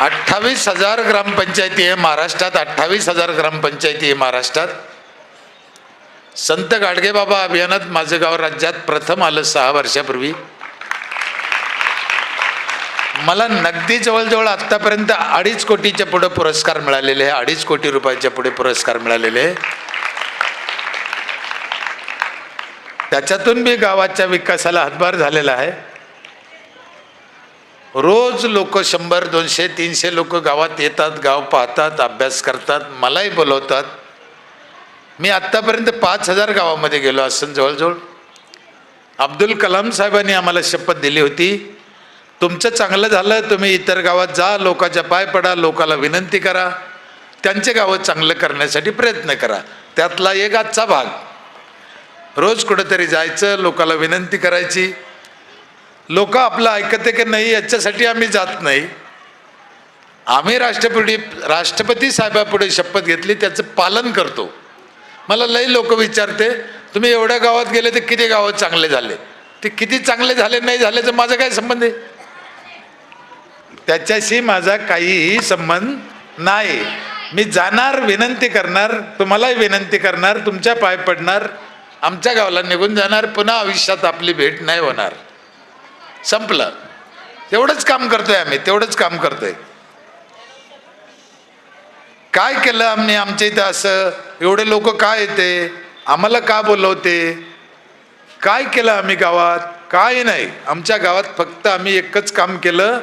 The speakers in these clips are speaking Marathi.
अठ्ठावीस हजार ग्रामपंचायती आहे महाराष्ट्रात अठ्ठावीस हजार ग्रामपंचायती आहे महाराष्ट्रात. संत गाडगेबाबा अभियानात माझं गाव राज्यात प्रथम आलं सहा वर्षापूर्वी. मला नगदी जवळजवळ आत्तापर्यंत अडीच कोटीच्या पुढे पुरस्कार मिळालेले आहे अडीच कोटी रुपयाच्या पुढे पुरस्कार मिळालेले आहे. त्याच्यातून मी गावाच्या विकासाला हातभार झालेला आहे. रोज लोक शंभर दोनशे तीनशे लोक गावात येतात गाव पाहतात अभ्यास करतात मलाही बोलवतात. मी आत्तापर्यंत पाच हजार गावामध्ये गेलो असं जवळजवळ. अब्दुल कलाम साहेबांनी आम्हाला शपथ दिली होती. तुमचं चांगलं झालं तुम्ही इतर गावात जा लोकाच्या पाय पडा लोकाला विनंती करा. त्यांचे गावं चांगलं करण्यासाठी प्रयत्न करा. त्यातला एक आजचा भाग. रोज कुठंतरी जायचं लोकाला विनंती करायची. लोक आपलं ऐकते की नाही याच्यासाठी आम्ही जात नाही. आम्ही राष्ट्रपती राष्ट्रपती साहेबापुढे शपथ घेतली त्याचं पालन करतो. मला लई लोक विचारते तुम्ही एवढ्या गावात गेले तर किती गावात चांगले झाले? ते किती चांगले झाले नाही झाले तर माझा काय संबंध आहे? त्याच्याशी माझा काहीही संबंध नाही. मी जाणार विनंती करणार तुम्हालाही विनंती करणार तुमच्या पाय पडणार आमच्या गावाला निघून जाणार पुन्हा आयुष्यात आपली भेट नाही होणार. संपलं. तेवढंच काम करतोय आम्ही तेवढंच काम करतोय. काय केलं आम्ही आमच्या इथं असं? एवढे लोक काय येते? आम्हाला का बोलवते? काय केलं आम्ही गावात? काय नाही. आमच्या गावात फक्त आम्ही एकच काम केलं.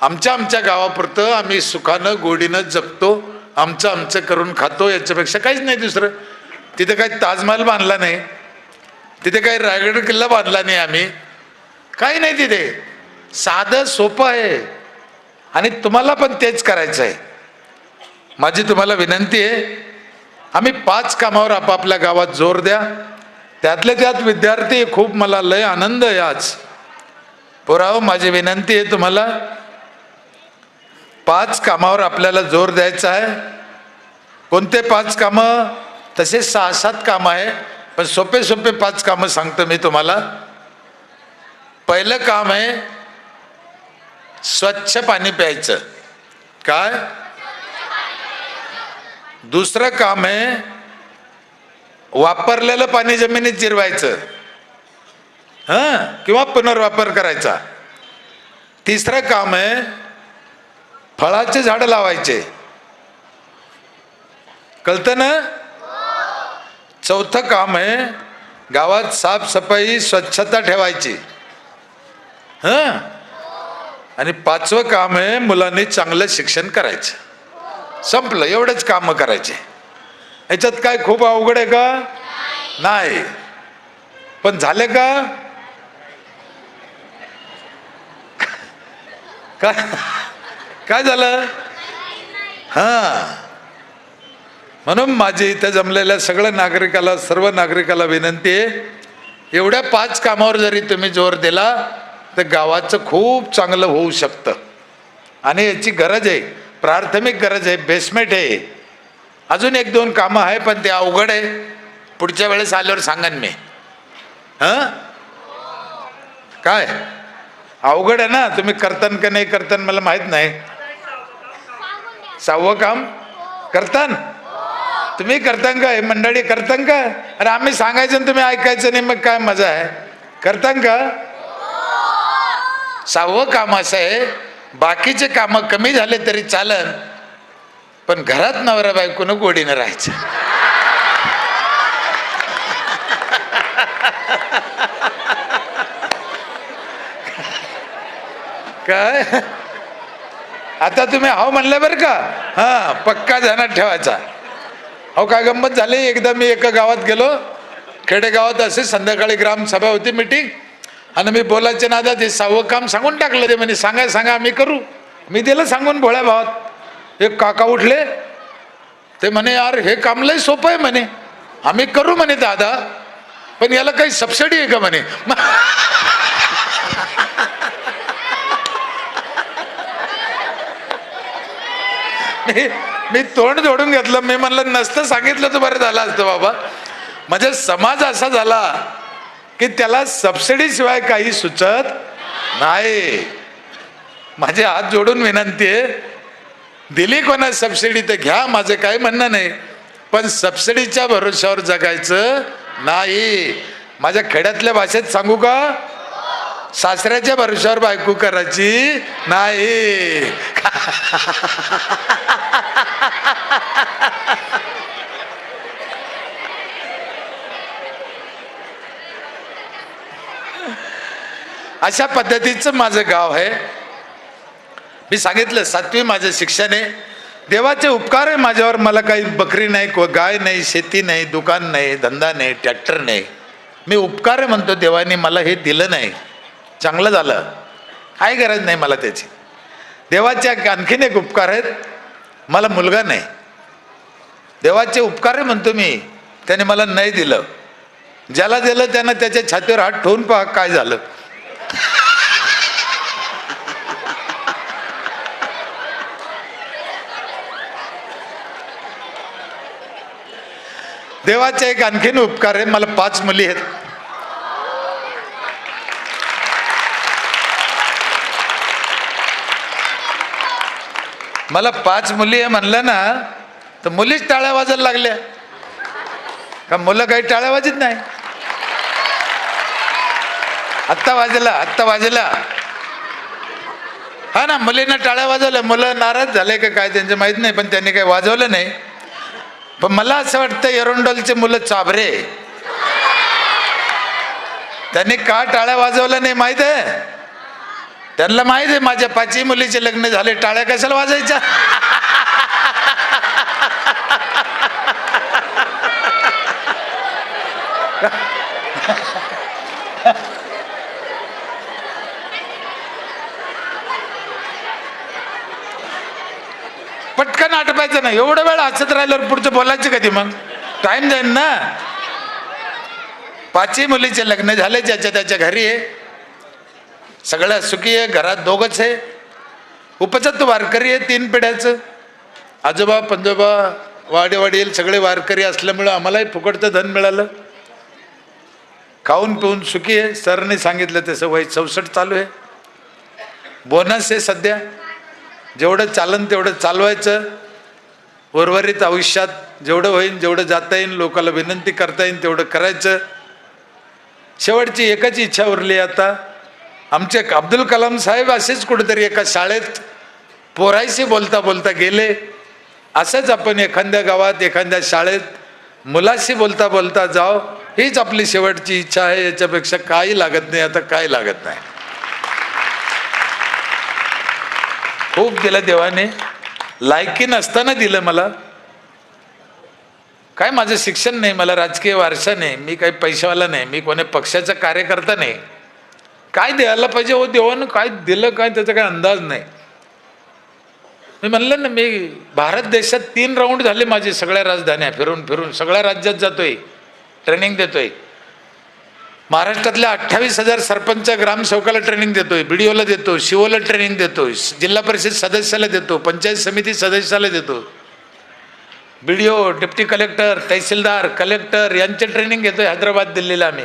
आमच्या आमच्या गावापुरतं आम्ही सुखानं गोडीनं जगतो. आमचं आमचं करून खातो याच्यापेक्षा काहीच नाही दुसरं. तिथे काही ताजमहल बांधला नाही. तिथे काही रायगड किल्ला बांधला नाही आम्ही. काही नाही तिथे. साधं सोपं आहे. आणि तुम्हाला पण तेच करायचं आहे माझी तुम्हाला विनंती आहे आम्ही पाच कामावर आपापल्या गावात जोर द्या. त्यातले त्यात विद्यार्थी खूप मला लय आनंद आहे आज. पुराव माझी विनंती आहे तुम्हाला पाच कामावर आपल्याला जोर द्यायचा आहे. कोणते पाच कामं? तसे सहा सात कामं आहे पण सोपे सोपे पाच कामं सांगतो मी तुम्हाला. पहिलं काम आहे स्वच्छ पाणी प्यायचं. काय? दुसरं काम आहे वापरलेलं पाणी जमिनीत जिरवायचं. हां? किंवा पुनर्वापर करायचा. तिसरं काम आहे फळाचे झाडं लावायचे. कळतं ना? चौथं काम आहे गावात साफसफाई स्वच्छता ठेवायची. हां? आणि पाचवं काम आहे मुलांनी चांगलं शिक्षण करायचं. संपलं एवढेच कामं करायचे. याच्यात काय खूप अवघड आहे का? नाही. पण झाले का? काय काय झालं? हां. म्हणून माझी इथं जमलेल्या सगळ्या नागरिकाला सर्व नागरिकाला विनंती आहे एवढ्या पाच कामावर जरी तुम्ही जोर दिला तर गावाचं खूप चांगलं होऊ शकतं. आणि याची गरज आहे प्राथमिक गरज आहे बेसमेंट आहे. अजून एक दोन कामं आहे पण ते अवघड आहे. पुढच्या वेळेस आल्यावर सांगन मी. हां? काय? अवघड आहे ना? तुम्ही करतान का नाही करतान मला माहीत नाही. सहावं काम? करतान? तुम्ही करतान का? हे मंडळी करतान का? अरे आम्ही सांगायचं आणि तुम्ही ऐकायचं नाही मग काय मजा आहे? करतान का? सहावं काम असं आहे. बाकीचे कामं कमी झाले तरी चालन. पण घरात नवरा बायकोनं गोडीनं राहायचं. काय? आता तुम्ही हाव म्हणलं बरं का? हा पक्का ध्यानात ठेवायचा. हो काय गंमत झाली? एकदा मी एका गावात गेलो. खेडेगावात असे संध्याकाळी ग्रामसभा होती मिटिंग आणि मी बोलायचे नादा ते सहावं काम सांगून टाकलं ते म्हणे सांगा सांगा आम्ही करू. मी दिलं सांगून भोळ्या भावात. एक काका उठले. ते म्हणे यार हे काम लय सोपं आहे म्हणे. आम्ही करू म्हणे दादा. पण याला काही सबसिडी आहे का म्हणे. मी मी तोंड जोडून घेतलं. मी म्हणलं नसतं सांगितलं तर बरं झालं असतं बाबा. म्हणजे समाज असा झाला की त्याला सबसिडी शिवाय काही सुचत नाही. माझे हात जोडून विनंती आहे दिली कोणा सबसिडी तर घ्या माझं काही म्हणणं नाही. पण सबसिडीच्या भरोश्यावर जगायचं नाही. माझ्या खेड्यातल्या भाषेत सांगू का? सासऱ्याच्या भरोश्यावर बायको करायची नाही. अशा पद्धतीचं माझं गाव आहे. मी सांगितलं सातवी माझं शिक्षण. आहे देवाचे उपकार आहे माझ्यावर. मला काही बकरी नाही को गाय नाही शेती नाही दुकान नाही धंदा नाही ट्रॅक्टर नाही. मी उपकार म्हणतो देवाने मला हे दिलं नाही. चांगलं झालं. काय गरज नाही मला त्याची. देवाचे आणखीन एक उपकार आहेत. मला मुलगा नाही. देवाचे उपकार आहे म्हणतो मी त्याने मला नाही दिलं. ज्याला दिलं त्यानं त्याच्या छातीवर हात ठेवून पहा काय झालं. देवाचे एक आणखीन उपकार आहे मला पाच मुली आहेत. मला पाच मुली आहे म्हणलं ना तर मुलीच टाळ्या वाजायला लागल्या. का मुलं काही टाळ्या वाजत नाही? आत्ता वाजला आत्ता वाजला. हा ना मुलींना टाळ्या वाजवल्या. मुलं नाराज झाले का काय त्यांचं माहीत नाही पण त्यांनी काही वाजवलं नाही. पण मला असं वाटतं एरोंडोलचे मुलं चाबरे त्यांनी का टाळ्या वाजवल्या नाही माहीत आहे? त्यांना माहीत आहे माझ्या पाचही मुलीचे लग्न झाले टाळ्या कशाला वाजायच्या? बोलायचं आटपायचं नाही. एवढं वेळ हसत राहिल्यावर पुढचं बोलायचं कधी मग? टाइम जाईल ना. पाचही मुलीचे लग्न झाले ज्याच्या त्याच्या घरी आहे. सगळ्या सुखी आहे घरात दोघच आहे. उपजत वारकरी आहे तीन पिढ्याचं. आजोबा पंजोबा वाडे वाडील सगळे वारकरी असल्यामुळं आम्हालाही फुकटचं धन मिळालं. खाऊन पिऊन सुखी आहे. सरने सांगितलं तसं वय चौसष्ट चालू आहे. बोनस आहे सध्या. जेवढं चालन तेवढं चालवायचं. उर्वरित आयुष्यात जेवढं होईल जेवढं जाता येईल लोकांना विनंती करता येईल तेवढं करायचं. शेवटची एकच इच्छा उरली आता. आमचे अब्दुल कलाम साहेब असेच कुठेतरी एका शाळेत पोरायशी बोलता बोलता गेले. असंच आपण एखाद्या गावात एखाद्या शाळेत मुलाशी बोलता बोलता जाव. हीच आपली शेवटची इच्छा आहे. याच्यापेक्षा काही लागत नाही. आता काय लागत नाही. खूप दिलं देवाने. लायकी नसताना दिलं मला. काय माझं शिक्षण नाही मला राजकीय वारसा नाही मी काही पैशावाला नाही मी कोणी पक्षाचा कार्यकर्ता नाही. काय द्यायला पाहिजे हो देवानं काय दिलं काय त्याचा काय अंदाज नाही. मी म्हणलं ना मी भारत देशात तीन राऊंड झाले माझे सगळ्या राजधान्या फिरून फिरून सगळ्या राज्यात जातोय ट्रेनिंग देतोय. महाराष्ट्रातल्या अठ्ठावीस हजार सरपंच ग्रामसेवकाला ट्रेनिंग देतोय बीडीओला देतो शिवोला ट्रेनिंग देतोय जिल्हा परिषद सदस्याला देतो पंचायत समिती सदस्याला देतो BDO deputy collector tehsildar collector यांचे ट्रेनिंग घेतोय हैदराबाद दिल्लीला आम्ही.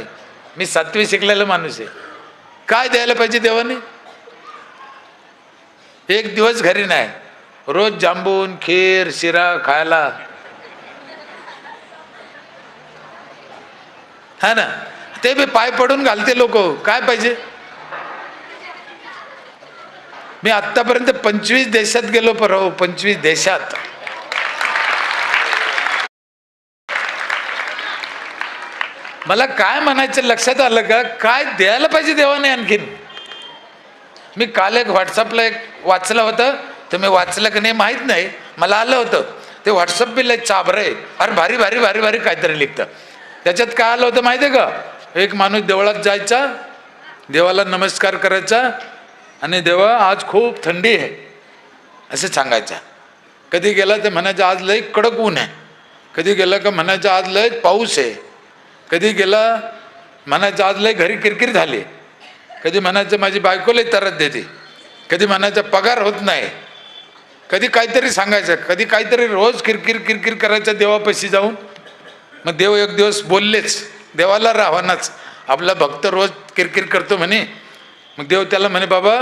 मी सातवी शिकलेला माणूस आहे. काय द्यायला पाहिजे देवाने? एक दिवस घरी नाही. रोज जांबून खीर शिरा खायला. हा ना? ते बी पाय पडून घालते लोक. काय पाहिजे? मी आतापर्यंत पंचवीस देशात गेलो परव हो, पंचवीस देशात. मला काय म्हणायचं लक्षात आलं का? काय द्यायला पाहिजे देवाने आणखीन? मी काल एक व्हॉट्सअपला एक वाचलं होतं. तर मी वाचलं की नाही माहीत नाही. मला आलं होतं. ते व्हॉट्सअप बिल एक चाबरं आहे अरे भारी भारी भारी भारी काहीतरी लिहितं त्याच्यात काय आलं होतं माहिती आहे का? एक माणूस देवळात जायचा देवाला नमस्कार करायचा आणि देवा आज खूप थंडी आहे. असं सांगायचं. कधी गेला तर म्हणायचं आज लय कडक ऊन आहे. कधी गेलं का म्हणायचं आज लय पाऊस आहे. कधी गेला म्हणायचं आज लय घरी किरकिर झाली. कधी म्हणायचं माझी बायको तरत देते. कधी म्हणायचं पगार होत नाही. कधी काहीतरी सांगायचं. कधी काहीतरी रोज किरकिर किरकिर करायचं देवापाशी जाऊन. मग देव एक दिवस बोललेच. देवाला राव्हानाच आपला भक्त रोज किरकिर करतो म्हणे. मग देव त्याला म्हणे बाबा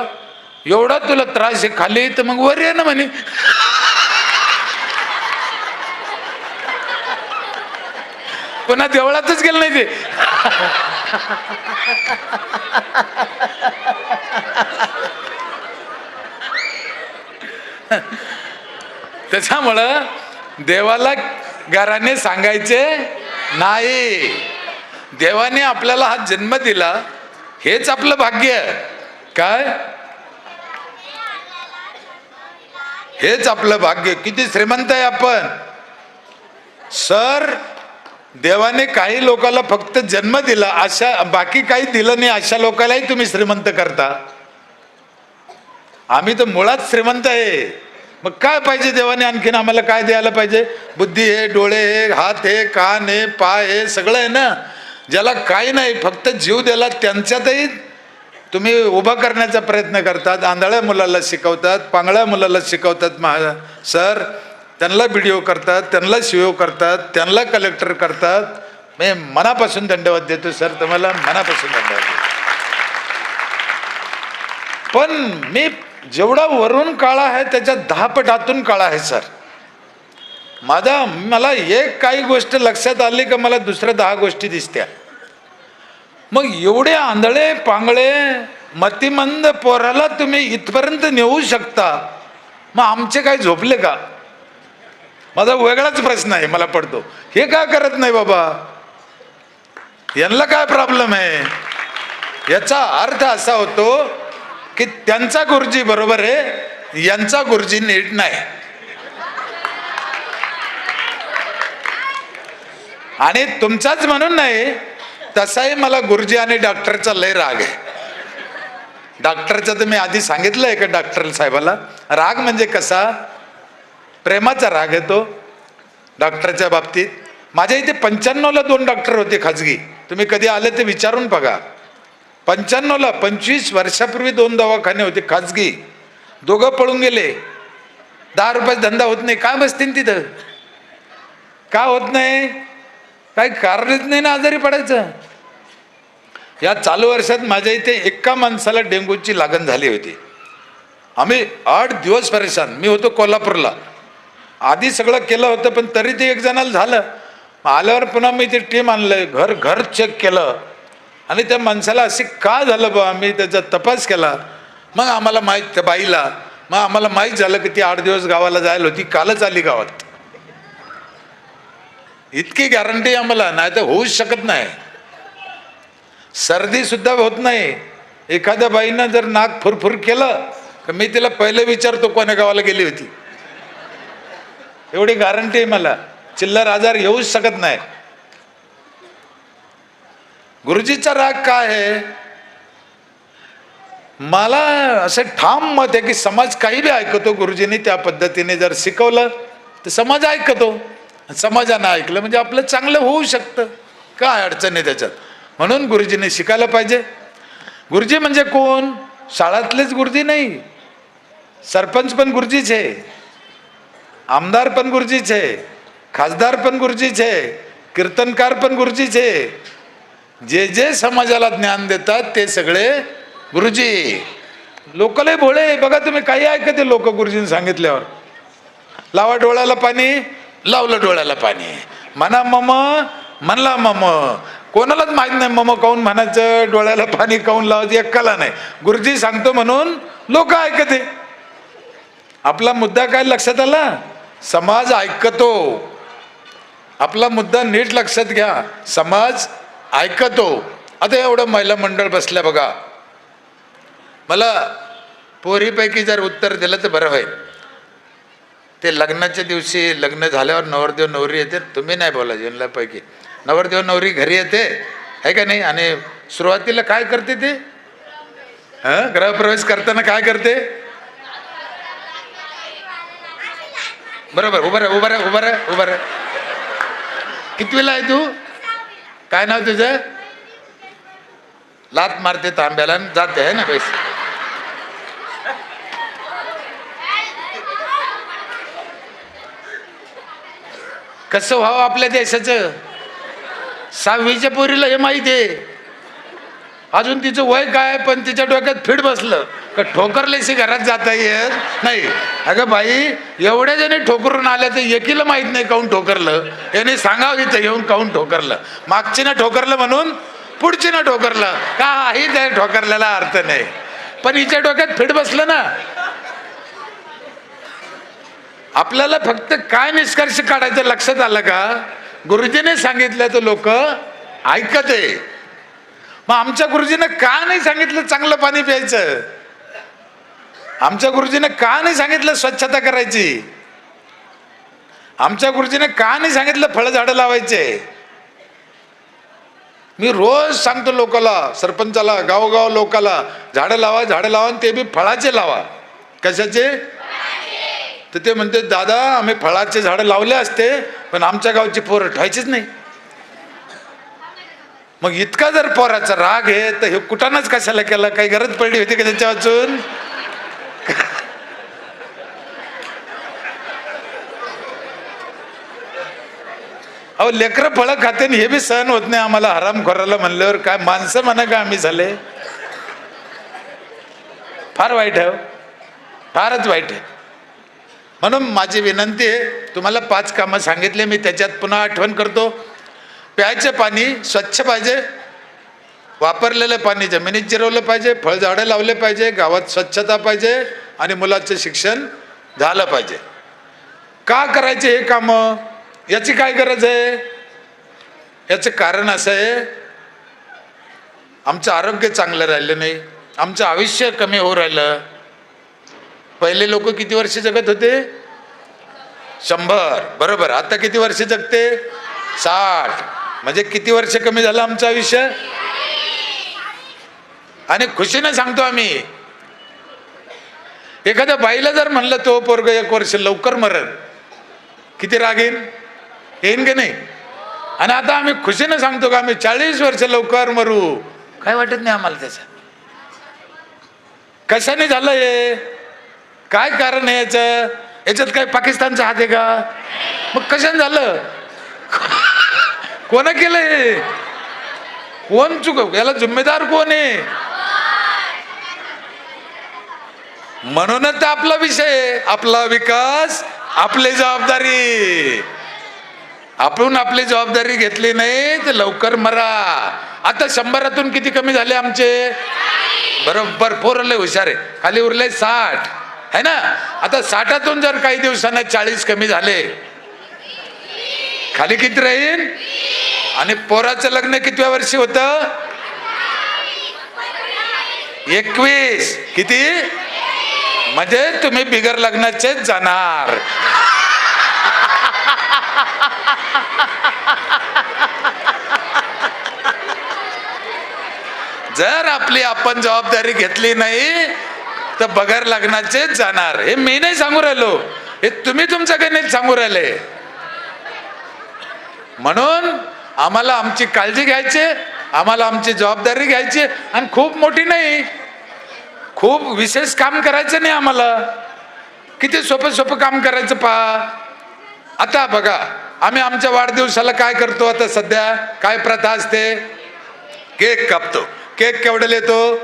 एवढा तुला त्रास आहे खाली तर मग वर ये ना म्हणे. पुन्हा देवळातच गेलं नाही ते. त्याच्यामुळं देवाला घराने सांगायचे नाही देवाने आपल्याला हा जन्म दिला हेच आपलं भाग्य. आहे. काय? हेच आपलं भाग्य. किती श्रीमंत आहे आपण. सर देवाने काही लोकांना फक्त जन्म दिला अशा बाकी काही दिलं नाही अशा लोकांनाही तुम्ही श्रीमंत करता. आम्ही तर मुळात श्रीमंत आहे. मग काय पाहिजे देवाने? आणखीन आम्हाला काय द्यायला पाहिजे? बुद्धी हे डोळे हे हात हे कान हे पाय हे सगळं आहे ना? ज्याला काही नाही फक्त जीव दिला त्यांच्यातही तुम्ही उभा करण्याचा प्रयत्न करतात. आंधळ्या मुलाला शिकवतात पांगळ्या मुलाला शिकवतात महा सर त्यांना व्हिडिओ करतात त्यांना शिओ करतात त्यांना कलेक्टर करतात. मी मनापासून दंडवाद देतो सर तुम्हाला मनापासून दंडवाद देतो. पण मी जेवढा वरून काळा आहे त्याच्या दहा पट आतून काळा आहे सर. माझा मला एक काही गोष्ट लक्षात आली का मला दुसऱ्या दहा गोष्टी दिसत्या. मग एवढे आंधळे पांगळे मतिमंद पोराला तुम्ही इथपर्यंत नेऊ शकता? मग आमचे काय झोपले का? माझा वेगळाच प्रश्न आहे मला पडतो. हे का करत नाही बाबा? यांना काय प्रॉब्लेम आहे? याचा अर्थ असा होतो की त्यांचा गुरुजी बरोबर आहे यांचा गुरुजी नीट नाही. आणि तुमचाच म्हणून नाही तसाही मला गुरुजी आणि डॉक्टरचा लय राग आहे. डॉक्टरचा तर मी आधी सांगितलं आहे का डॉक्टर साहेबाला? राग म्हणजे कसा? प्रेमाचा राग येतो डॉक्टरच्या बाबतीत. माझ्या इथे पंच्याण्णवला दोन डॉक्टर होते खाजगी. तुम्ही कधी आले ते विचारून बघा. पंच्याण्णवला पंचवीस वर्षापूर्वी दोन दवाखाने होते खाजगी. दोघं पळून गेले. दहा रुपयाचा धंदा होत नाही. काय बसतील तिथं? का होत नाही? काही कारणच नाही ना आजारी पडायचं. या चालू वर्षात माझ्या इथे एका माणसाला डेंग्यूची लागण झाली होती. आम्ही आठ दिवस परेशान. मी होतो कोल्हापूरला. आधी सगळं केलं होतं पण तरी ते एक जणाला झालं. आल्यावर पुन्हा मी ते टीम आणलंय. घर घर चेक केलं. आणि त्या माणसाला असे का झालं बा? आम्ही त्याचा तपास केला. मग आम्हाला माहीत त्या बाईला. मग आम्हाला माहीत झालं की ती आठ दिवस गावाला जायला होती. कालच आली गावात. इतकी गॅरंटी आम्हाला नाही तर होऊच शकत नाही. सर्दी सुद्धा होत नाही. एखाद्या बाईनं जर नाक फुरफुर केलं तर मी तिला पहिले विचारतो कोण्या गावाला गेली होती. एवढी गॅरंटी आहे मला. चिल्लर आजार येऊच शकत नाही. गुरुजीचा राग काय आहे? मला असं ठाम मत आहे की समाज काही बी ऐकतो गुरुजींनी त्या पद्धतीने. जर शिकवलं तर समाज ऐकतो. समाजानं ऐकलं म्हणजे आपलं चांगलं होऊ शकतं. काय अडचण आहे त्याच्यात? म्हणून गुरुजीने शिकायला पाहिजे. गुरुजी म्हणजे कोण? शाळातलेच गुरुजी नाही. सरपंच पण गुरुजीच आहे. आमदार पण गुरुजीच आहे. खासदार पण गुरुजीच आहे. कीर्तनकार पण गुरुजीच आहे. जे जे समाजाला ज्ञान देतात ते सगळे गुरुजी. लोकले भोळे बघा तुम्ही काही ऐकते लोक गुरुजीने सांगितल्यावर? लावा डोळ्याला पाणी. लावलं डोळ्याला पाणी. म्हणा मम म्हणला मम कोणालाच माहीत नाही मम काऊन म्हणायचं डोळ्याला पाणी काऊन लावायचं एकाला नाही. गुरुजी सांगतो म्हणून लोक ऐकते. आपला मुद्दा काय लक्षात आला? समाज ऐकतो. आपला मुद्दा नीट लक्षात घ्या. समाज ऐकतो. आता एवढं महिला मंडळ बसल्या बघा. मला पोरीपैकी जर उत्तर दिलं तर बरं होईल. ते लग्नाच्या दिवशी लग्न झाल्यावर नवरदेव नवरी येते तुम्ही नाही बोला पैकी. नवरदेव नवरी घरी येते आहे का नाही? आणि सुरुवातीला काय करते ते? हं? गृहप्रवेश करताना काय करते? बरोबर उभं उभं राहा उभं राहा उभं राहा. कितवीला आहे तू? काय नाव तुझं? लात मारते तांब्याला आणि जाते आहे ना पैसे? कसं व्हावं आपल्या देशाचं? सहावीच्या पोरीला हे माहिती आहे. अजून तिचं वय काय पण तिच्या डोक्यात फिट बसलं. का ठोकरल्याशी घरात जाता येत नाही. अगं बाई एवढ्या जणी ठोकरून आल्या तर एकीला माहीत नाही काऊन ठोकरलं. याने सांगावं इथं येऊन काऊन ठोकरलं. मागचीनं ठोकरलं म्हणून पुढचीनं ठोकरलं. काही त्या ठोकरल्याला अर्थ नाही. पण हिच्या डोक्यात फिट बसलं ना. आपल्याला फक्त काय निष्कर्ष काढायचं लक्षात आलं का? गुरुजीने सांगितलं तर लोक ऐकत आहे. मग आमच्या गुरुजीने का नाही सांगितलं चांगलं पाणी प्यायचं? आमच्या गुरुजीने का नाही सांगितलं स्वच्छता करायची? आमच्या गुरुजीने का नाही सांगितलं फळ झाडं लावायचे? मी रोज सांगतो लोकाला सरपंचाला गावोगाव लोकाला झाडं लावा झाडं लावा आणि ते बी फळाचे लावा. कशाचे? तर ते म्हणते दादा आम्ही फळाचे झाडं लावले असते पण आमच्या गावची पोरं ठेवायचीच नाही. मग इतका जर पोराचा राग आहे तर हे कुठानच कशाला केला? काही गरज पडली होती का त्याच्या वाचून? अहो लेकरं फळं खाते हे बी सहन होत नाही. आम्हाला हराम खोराला म्हणल्यावर काय माणसं म्हणा का आम्ही झाले? फार वाईट आहे हो. फारच वाईट आहे. म्हणून माझी विनंती आहे तुम्हाला पाच कामं सांगितले मी त्याच्यात पुन्हा आठवण करतो. प्यायचं पाणी स्वच्छ पाहिजे वापरलेलं पाणी जमिनीत जिरवलं पाहिजे फळझाडं लावले पाहिजे गावात स्वच्छता पाहिजे आणि मुलाचं शिक्षण झालं पाहिजे. का करायचे हे कामं? याची काय गरज आहे? याचं कारण असं आहे आमचं आरोग्य चांगलं राहिलं नाही आमचं आयुष्य कमी होऊ राहिलं. पहिले लोक किती वर्ष जगत होते? शंभर. बरोबर. आता किती वर्ष जगते? साठ. म्हणजे किती वर्ष कमी झालं आमचं आयुष्य? आणि खुशीनं सांगतो आम्ही. एखाद्या बाईला जर म्हणलं तो पोरग एक वर्ष लवकर मरण. किती राग येईन? येईन की नाही? आणि आता आम्ही खुशीनं सांगतो का आम्ही चाळीस वर्ष लवकर मरू. काय वाटत नाही आम्हाला त्याचं? कशाने झालं हे? काय कारण आहे याचं? याच्यात काय पाकिस्तानचा हात आहे का? मग कशाने झालं? कोण केलं हे? कोण चुक याला जिम्मेदार कोण आहे? म्हणूनच आपला विषय आपला विकास आपली जबाबदारी. आपण आपली जबाबदारी घेतली नाही तर लवकर मरा. आता शंभरातून किती कमी झाले आमचे? बरोबर पोरले हुशार आहे. खाली उरले साठ. है ना? आता साठातून जर काही दिवसांना चाळीस कमी झाले खाली किती राहील आणि पोराचं लग्न कितव्या वर्षी होत? एकवीस. किती? म्हणजे तुम्ही बिगर लग्नाचेच जाणार. जर आपली आपण जबाबदारी घेतली नाही तर बगर लग्नाचेच जाणार. हे मी नाही सांगू राहिलो. हे तुम्ही तुमच्या गणित सांगू राहिले. म्हणून आम्हाला आमची काळजी घ्यायची आम्हाला आमची जबाबदारी घ्यायची आणि खूप मोठी नाही. खूप विशेष काम करायचं नाही आम्हाला. किती सोपं सोपं काम करायचं पहा. आता बघा आम्ही आमच्या वाढदिवसाला काय करतो आता सध्या? काय प्रथा असते? केक कापतो. केक केवढं येतो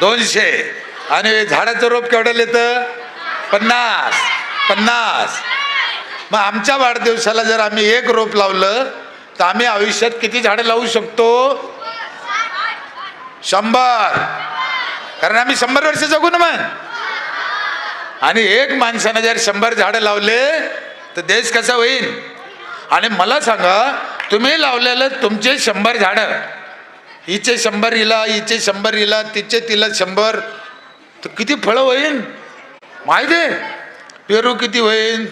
दोनशे. आणि झाडाचं रोप केवढं येतं? पन्नास. पन्नास. मग आमच्या वाढदिवसाला जर आम्ही एक रोप लावलं तर आम्ही आयुष्यात किती झाडं लावू शकतो? शंभर. कारण आम्ही शंभर वर्ष जगू ना मग. आणि एक माणसानं जर शंभर झाडं लावले तर देश कसा होईल आणि मला सांगा तुम्ही लावलेलं तुमचे शंभर झाडं हिचे शंभर हिला हिचे शंभर हिला तिचे तिला शंभर तर किती फळं होईल माहीत आहे? पेरू किती होईन?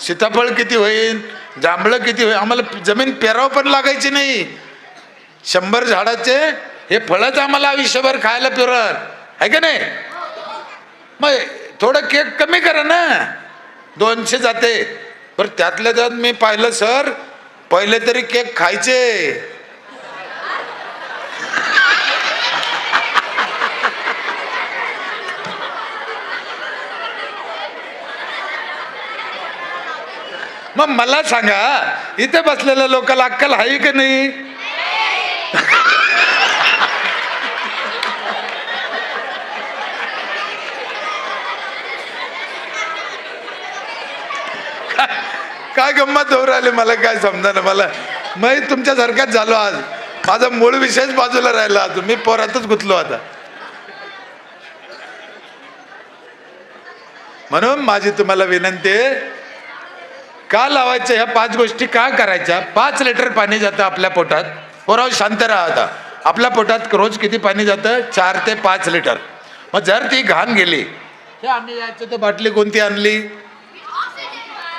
सीताफळ किती होईन? जांभळं किती होईल आम्हाला जमीन पेराव पण लागायची नाही. शंभर झाडाचे हे फळच आम्हाला आयुष्यभर खायला पिरत. आहे का नाही? मग थोडं केक कमी करा ना. दोनशे जाते. बरं त्यातल्या त्यात मी पाहिलं सर पहिले तरी केक खायचे. मग मला सांगा इथे बसलेल्या लोकांना अक्कल आहे की नाही? काय गंमत होऊ राहिली मला काय समजा ना मला? मग तुमच्यासारखाच झालो आज. माझा मूळ विषयच बाजूला राहिला. आज मी पोरातच गुंतलो आता. म्हणून माझी तुम्हाला विनंती आहे का लावायचं? ह्या पाच गोष्टी का करायच्या? पाच लिटर पाणी जातं आपल्या पोटात. पोराव शांत राहता आपल्या पोटात रोज किती पाणी जातं? चार ते पाच लिटर. मग जर ती घाण गेली हे आम्ही यायचं तर बाटली कोणती आणली?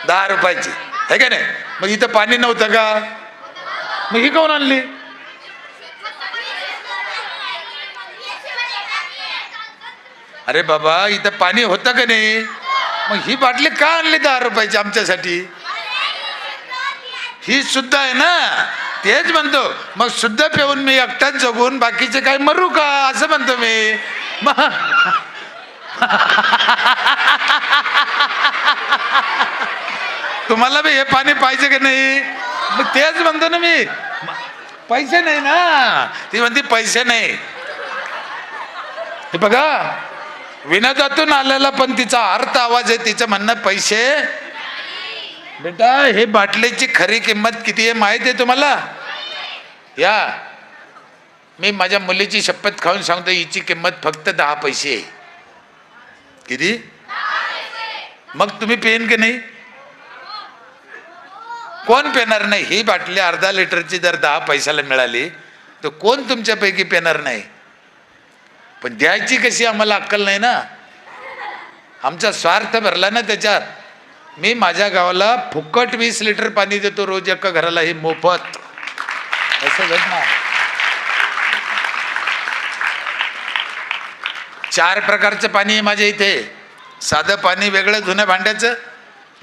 दहा रुपयाची. आहे का नाही? मग इथं पाणी नव्हतं का? मग ही कोण आणली? अरे बाबा इथं पाणी होतं का नाही? मग ही बाटली का आणली दहा रुपयाची आमच्यासाठी? ही सुद्धा आहे ना? तेच म्हणतो. मग शुद्ध पिऊन मी एकटाच जगून बाकीचे काय मरू का? असं म्हणतो मी. तुम्हाला बी हे पाणी पाहिजे की नाही? मग तेच म्हणतो ना मी. पैसे नाही ना. ती म्हणते पैसे नाही. हे बघा. विनोदातून आलेला पण तिचा अर्थ आवाज आहे तिचं म्हणणं पैसे बेटा हे बाटलीची खरी किंमत किती आहे माहीत आहे तुम्हाला? या. मी माझ्या मुलीची शपथ खाऊन सांगतो हिची किंमत फक्त दहा पैसे आहे. किती? मग तुम्ही पेन की नाही? कोण पेणार नाही? ही बाटली अर्धा लिटरची जर दहा पैशाला मिळाली तर कोण तुमच्यापैकी पेणार नाही? पण द्यायची कशी आम्हाला अक्कल नाही ना? आमचा स्वार्थ भरला ना त्याच्यात. मी माझ्या गावाला फुकट वीस लिटर पाणी देतो रोज एका घराला हे मोफत. चार प्रकारचं पाणी आहे माझ्या इथे. साधं पाणी वेगळं जुन्या भांड्याचं.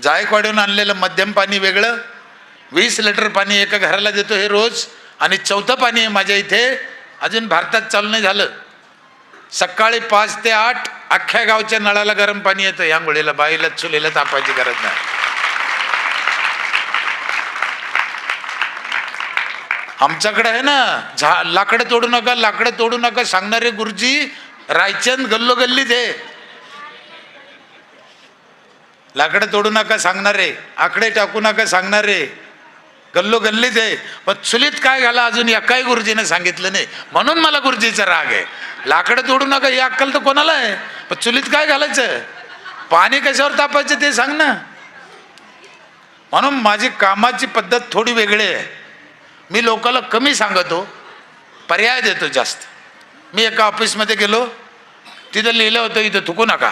जायकवाडून आणलेलं मध्यम पाणी वेगळं. वीस लिटर पाणी एका घराला देतो हे रोज. आणि चौथं पाणी आहे माझ्या इथे. अजून भारतात चालू नाही झालं. सकाळी पाच ते आठ अख्ख्या गावच्या नळाला गरम पाणी येतं. या मुळेला बाईला चुलीला तापायची गरज नाही. आमच्याकडे आहे ना झा लाकडं तोडू नका लाकडं तोडू नका सांगणारे गुरुजी रायचंद गल्लो गल्ली लाकडं तोडू नका सांगणारे आकडे टाकू नका सांगणारे. गल्लोगल्लीच आहे. पण चुलीत काय घाला अजून एकाही गुरुजीने सांगितलं नाही. म्हणून मला गुरुजीचा राग आहे. लाकडं तोडू नका ही अक्कल तर कोणाला आहे? पण चुलीत काय घालायचं? पाणी कशावर तापायचं ते सांग ना. म्हणून माझी कामाची पद्धत थोडी वेगळी आहे. मी लोकांना कमी सांगतो पर्याय देतो जास्त. मी एका ऑफिसमध्ये गेलो तिथं लिहिलं होतं इथं थुकू नका.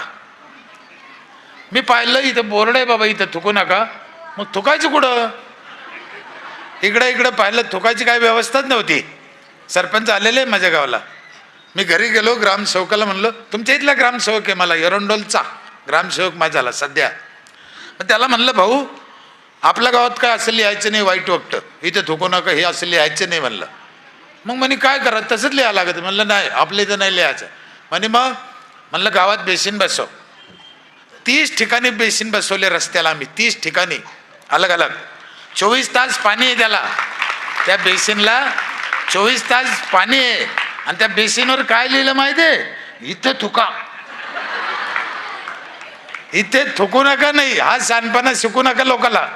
मी पाहिलं इथं बोर्ड आहे बाबा इथं थुकू नका. मग थुकायचं कुठं? इकडं इकडं पाहिलं थुकायची काय व्यवस्थाच नव्हती. सरपंच आलेले आहे माझ्या गावाला. मी घरी गेलो ग्रामसेवकाला म्हणलं तुमच्या इथला ग्रामसेवक आहे मला एरंडोलचा. ग्रामसेवक माझाला सध्या. मग त्याला म्हणलं भाऊ आपल्या गावात काय असं लिहायचं नाही वाईट वाटतं इथे थुकू नका हे असं लिहायचं नाही म्हणलं. मग म्हणे काय करा तसंच लिहायला लागत. म्हणलं नाही आपल्या इथं नाही लिहायचं. म्हणे मग? म्हणलं गावात बेसिन बसव. तीस ठिकाणी बेसिन बसवले रस्त्याला आम्ही तीस ठिकाणी. अलग अलग. चोवीस तास पाणी आहे त्याला. त्या बेसिनला चोवीस तास पाणी आहे. आणि त्या बेसिनवर काय लिहिलं माहिती आहे? इथं थुका. इथे थुकू नका नाही हा सांडपणा शिकू नका लोकाला.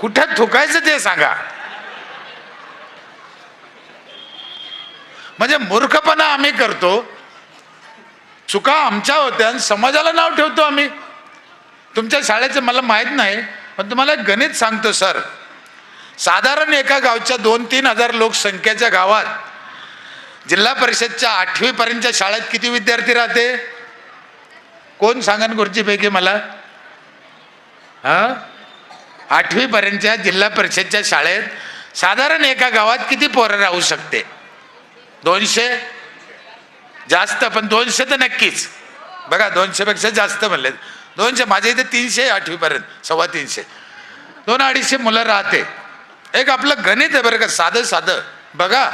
कुठं थुकायचं ते सांगा. म्हणजे मूर्खपणा आम्ही करतो. चुका आमच्या होत्या आणि समाजाला नाव ठेवतो आम्ही. तुमच्या शाळेचं मला माहीत नाही. पण तुम्हाला गणित सांगतो सर. साधारण एका गावच्या दोन तीन हजार लोकसंख्येच्या गावात जिल्हा परिषदच्या आठवीपर्यंतच्या शाळेत किती विद्यार्थी राहते? कोण सांगन गुरुजीपैकी मला? हा? आठवीपर्यंतच्या जिल्हा परिषदच्या शाळेत साधारण एका गावात किती पोरं राहू शकते? दोनशे? जास्त पण दोनशे तर नक्कीच. बघा दोनशेपेक्षा जास्त म्हणले दोनशे माझ्या इथे तीनशे आठवीपर्यंत सव्वा तीनशे. दोन अडीचशे मुलं राहते. एक आपलं गणित आहे बरं का साधं साधं. बघा.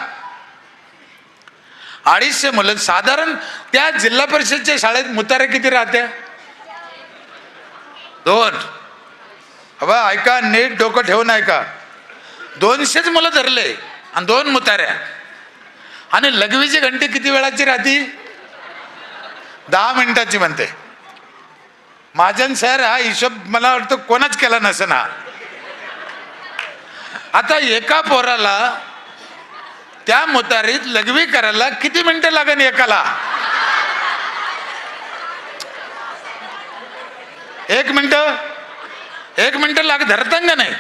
अडीचशे मुलं साधारण त्या जिल्हा परिषदच्या शाळेत मुतारे किती राहत्या? दोन. हवा ऐका नीट डोकं ठेवून ऐका. दोनशेच मुलं धरले आणि दोन मुताऱ्या. आणि लघवीची घंटी किती वेळाची राहती? दहा मिनिटाची म्हणते. महाजन सर हा हिशोब मला वाटतं कोणाच केला नसेल हा आता एका पोराला त्या मुतारीत लघवी करायला किती मिनिटं लागेल एकाला? एक मिनिट एक मिनिट लाग धरतं का नाही?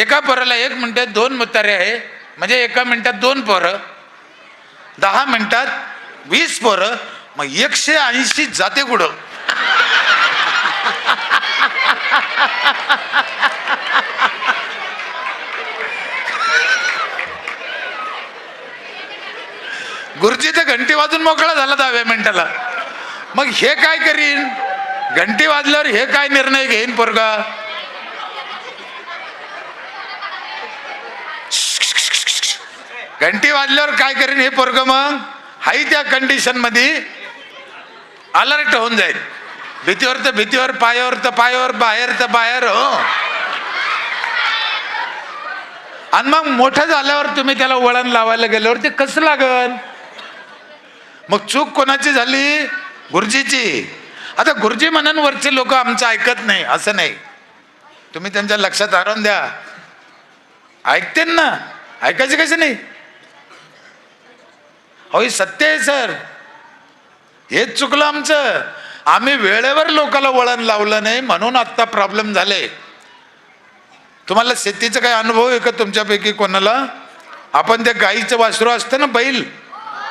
एका पोराला एक मिनिटात दोन मुतारे आहे. म्हणजे एका मिनिटात दोन पोरं दहा मिनिटात वीस पोरं मग एकशे ऐंशी जाते कुठं? गुरुजी तर घंटी वाजून मोकळा झाला दहाव्या मिनिटाला. मग हे काय करीन? घंटी वाजल्यावर हे काय निर्णय घेईन पोरगा? घंटी वाजल्यावर काय करीन हे पोरग मग? हाई त्या कंडिशनमध्ये अलर्ट होऊन जाईल. भीतीवर तर भीतीवर पायावर तर पायावर बाहेर तर बाहेर हो. आणि मग मोठं झाल्यावर तुम्ही त्याला वळण लावायला गेल्यावर ते कसं लागल मग चूक कोणाची झाली? गुरुजीची. आता गुरुजी म्हणून वरचे लोक आमचं ऐकत नाही असं नाही. तुम्ही त्यांच्या लक्षात आणून द्या. ऐकते ना. ऐकायचे कसे नाही? अहो सत्य आहे सर. हेच चुकलं आमचं. आम्ही वेळेवर लोकांना वळण लावलं नाही म्हणून आत्ता प्रॉब्लेम झाले. तुम्हाला शेतीचा काही अनुभव आहे का तुमच्यापैकी कोणाला? आपण त्या गाईचं वासरू असतं ना बैल?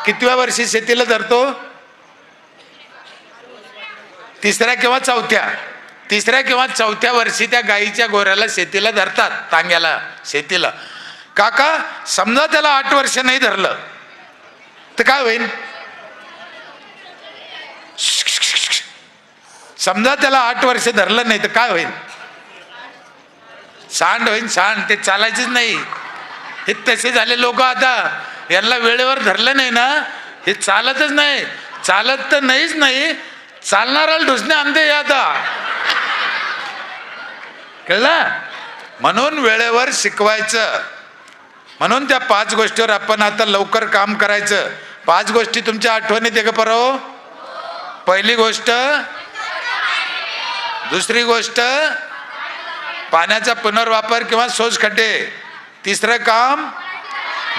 कितव्या वर्षी शेतीला धरतो? तिसऱ्या किंवा चौथ्या? तिसऱ्या किंवा चौथ्या वर्षी त्या गाईच्या गोऱ्याला शेतीला धरतात तांग्याला शेतीला. काका समजा त्याला आठ वर्ष नाही धरलं तर काय होईल? समजा त्याला आठ वर्ष धरलं नाही तर काय होईल? सांड होईल सांड. ते चालायचंच नाही. हे तसे झाले लोक आता. यांना वेळेवर धरलं नाही ना हे चालतच नाही. चालत तर नाहीच नाही. चालणारा ढुसणे आणते आता. कळलं? म्हणून वेळेवर शिकवायचं. म्हणून त्या पाच गोष्टीवर आपण आता लवकर काम करायचं. पाच गोष्टी तुमच्या आठवणीत आहे का परव? पहिली गोष्ट दुसरी गोष्ट पाण्याचा पुनर्वापर किंवा सोज खड्डे तिसरं काम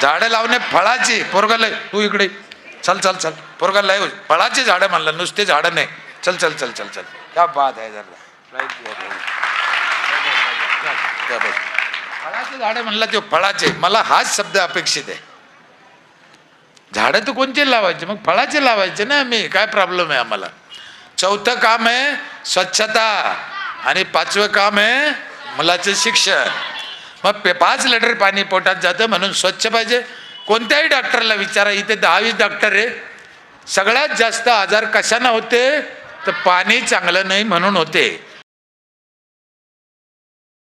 झाडं लावणे फळाची पोरगाला तू इकडे चल चल चल. पोरगा लय फळाची झाडं म्हणलं नुसते झाडं नाही. चल चल चल चल चल. क्या बात आहे जरा. फळाचे झाडं म्हणलं ते फळाचे. मला हाच शब्द अपेक्षित आहे. झाडं तर कोणते लावायचे? मग फळाचे लावायचे ना मी काय प्रॉब्लेम आहे आम्हाला? चौथं काम आहे स्वच्छता. आणि पाचवं काम आहे मुलाचं शिक्षण. मग पे पाच लिटर पाणी पोटात जातं म्हणून स्वच्छ पाहिजे. कोणत्याही डॉक्टरला विचारा इथे दहावीस डॉक्टर आहे सगळ्यात जास्त आजार कशानं होते? तर पाणी चांगलं नाही म्हणून होते.